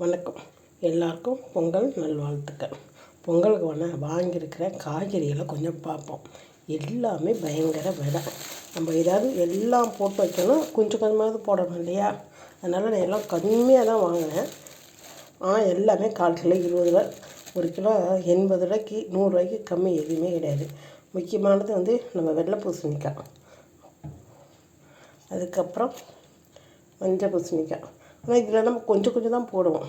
வணக்கம். எல்லாருக்கும் பொங்கல் நல்வாழ்த்துக்கள். பொங்கலுக்கு வேணா வாங்கியிருக்கிற காய்கறிகளை கொஞ்சம் பார்ப்போம். எல்லாமே பயங்கர விலை. நம்ம ஏதாவது எல்லாம் போட்டு வைக்கணும். கொஞ்சம் கொஞ்சமாவது போடணும் இல்லையா? அதனால் நான் எல்லாம் கம்மியாக தான் வாங்கினேன். ஆனால் எல்லாமே கால் கிலோ இருபது ரூபா ஒரு கிலோ எண்பது ரூபாய்க்கு நூறுரூவாய்க்கு கம்மி எதுவுமே கிடையாது. முக்கியமானது வந்து நம்ம வெள்ளை பூசணிக்காய். அதுக்கப்புறம் மஞ்சள் பூசணிக்காய். ஆனால் இதில் நம்ம கொஞ்சம் கொஞ்சம் தான் போடுவோம்.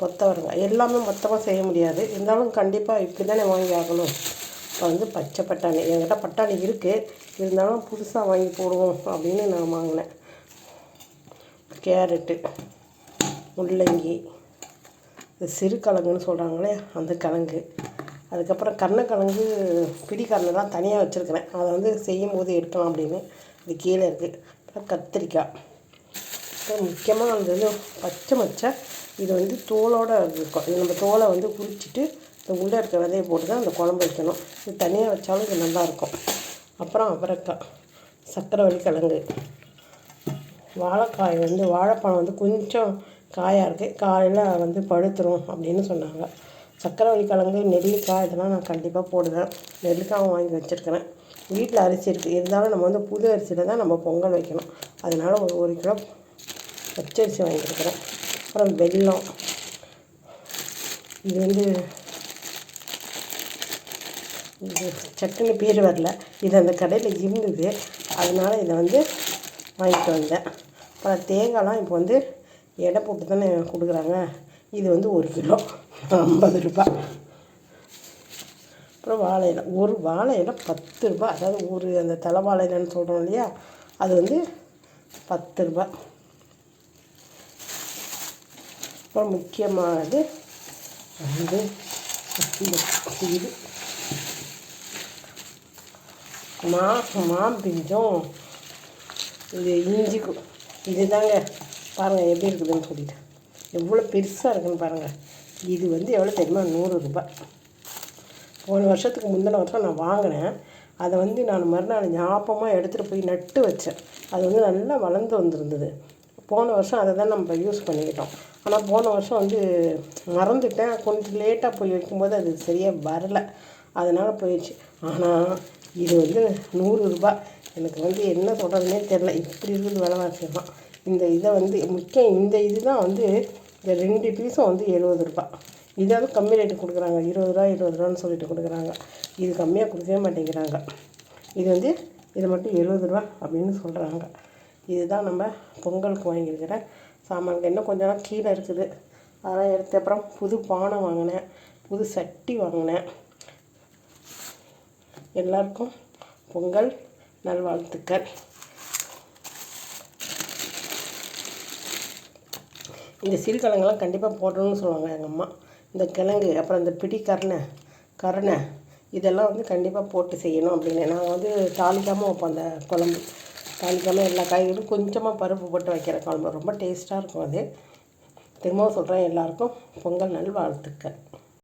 கொத்தவரங்காய். எல்லாமே மொத்தமாக செய்ய முடியாது. இருந்தாலும் கண்டிப்பாக இப்படி தானே வாங்கி ஆகணும். இப்போ வந்து பச்சை பட்டாணி. என்கிட்ட பட்டாணி இருக்குது இருந்தாலும் புதுசாக வாங்கி போடுவோம் அப்படின்னு நான் வாங்கினேன். கேரட்டு முள்ளங்கி இந்த சிறு கிழங்குன்னு சொல்கிறாங்களே அந்த கிழங்கு. அதுக்கப்புறம் கருணக்கிழங்கு பிடிக்கரணெல்லாம் தனியாக வச்சுருக்கிறேன். அதை வந்து செய்யும் போது எடுக்கலாம் அப்படின்னு. இது கீழே இருக்குது அப்புறம் கத்திரிக்காய். முக்கியமாக அந்த வந்து பச்சை மச்சை. இது வந்து தோலோடு இருக்கும் இது நம்ம தோலை வந்து குறிச்சிட்டு இந்த உள்ளே இருக்க விதையை போட்டு தான் அந்த குழம்பு வைக்கணும். இது தனியாக வச்சாலும் இது நல்லாயிருக்கும். அப்புறம் அவரைக்காய் சக்கரவள்ளி கிழங்கு. வாழைக்காய் வந்து வாழைப்பழம் வந்து கொஞ்சம் காயாக இருக்குது காலையில் வந்து பழுத்துரும் அப்படின்னு சொன்னாங்க. சக்கரவள்ளி கிழங்கு நெல்லிக்காய் இதெல்லாம் நான் கண்டிப்பாக போடுவேன். நெல்லிக்காயும் வாங்கி வச்சுருக்கிறேன். வீட்டில் அரிசி இருக்குது இருந்தாலும் நம்ம வந்து புது அரிசியில் தான் நம்ம பொங்கல் வைக்கணும். அதனால் ஒரு ஒரு கிலோ பச்சரிசி வாங்கியிருக்கிறேன். அப்புறம் வெல்லம். இது வந்து இது சட்டுன்னு பேர் வரல. இது அந்த கடையில் இருந்தது. அதனால் இதை வந்து வாங்கிட்டு வந்தேன். அப்புறம் தேங்காய்லாம் இப்போ வந்து எடை போட்டு தானே கொடுக்குறாங்க. இது வந்து ஒரு கிலோ ஐம்பது ரூபாய் அப்புறம் வாழை இலை. ஒரு வாழை இலை பத்து ரூபா. அதாவது ஒரு அந்த தலை வாழை இலைன்னு சொல்கிறோம் இல்லையா? அது வந்து பத்து ரூபா. அப்புறம் முக்கியமானது வந்து இது மா மாம்பிஞ்சம் இது இஞ்சிக்கும் இது தாங்க பாருங்கள் எப்படி இருக்குதுன்னு சொல்லிட்டு. எவ்வளோ பெருசாக இருக்குன்னு பாருங்கள் இது வந்து எவ்வளோ தெரியுமா? நூறு ரூபாய். போன வருஷத்துக்கு முந்தின வருஷம் நான் வாங்கினேன். அதை வந்து நான் மறுநாள் ஞாபகமாக எடுத்துகிட்டு போய் நட்டு வச்சேன். அது வந்து நல்லா வளர்ந்து வந்திருந்தது. போன வருஷம் அதை தான் நம்ம யூஸ் பண்ணிக்கிட்டோம். ஆனால் போன வருஷம் வந்து மறந்துட்டேன். கொஞ்சம் லேட்டாக போய் வைக்கும்போது அது சரியாக வரலை. அதனால் போயிடுச்சு. ஆனால் இது வந்து நூறு ரூபா எனக்கு வந்து என்ன சொல்கிறதுனே தெரில இப்படி இருக்குது விலைவாசியெல்லாம். இந்த இதை வந்து முக்கியம் இந்த இது தான் வந்து இந்த ரெண்டு பீஸும் வந்து எழுபது ரூபாய். இதாவது கம்மி ரேட்டு கொடுக்குறாங்க. இருபது ரூபா இருபது ரூபான்னு சொல்லிட்டு கொடுக்குறாங்க. இது கம்மியாக கொடுக்கவே மாட்டேங்கிறாங்க. இது வந்து இது மட்டும் எழுபது ரூபா அப்படின்னு சொல்கிறாங்க இதுதான் நம்ம பொங்கலுக்கு வாங்கியிருக்கிற சாமான்கள். இன்னும் கொஞ்ச நாள் கீழே இருக்குது. அதெல்லாம் எடுத்து அப்புறம் புது பானை வாங்கினேன். புது சட்டி வாங்கினேன். எல்லாருக்கும் பொங்கல் நல்வாழ்த்துக்கள். இந்த சிறுகிழங்கெல்லாம் கண்டிப்பாக போடணும்னு சொல்லுவாங்க எங்கள் அம்மா. இந்த கிழங்கு அப்புறம் இந்த பிடி கருணை கருணை இதெல்லாம் வந்து கண்டிப்பாக போட்டு செய்யணும் அப்படின்னு. நான் வந்து தாளிக்காமல் வைப்போம் அந்த குழம்பு. தாளிக்காமல் எல்லா காய்கறியும் கொஞ்சமாக பருப்பு போட்டு வைக்கிற குழம்பு. ரொம்ப டேஸ்ட்டாக இருக்கும் அது. திரும்பவும் சொல்கிறேன் எல்லாருக்கும் பொங்கல் நல் வாழ்த்துக்கள்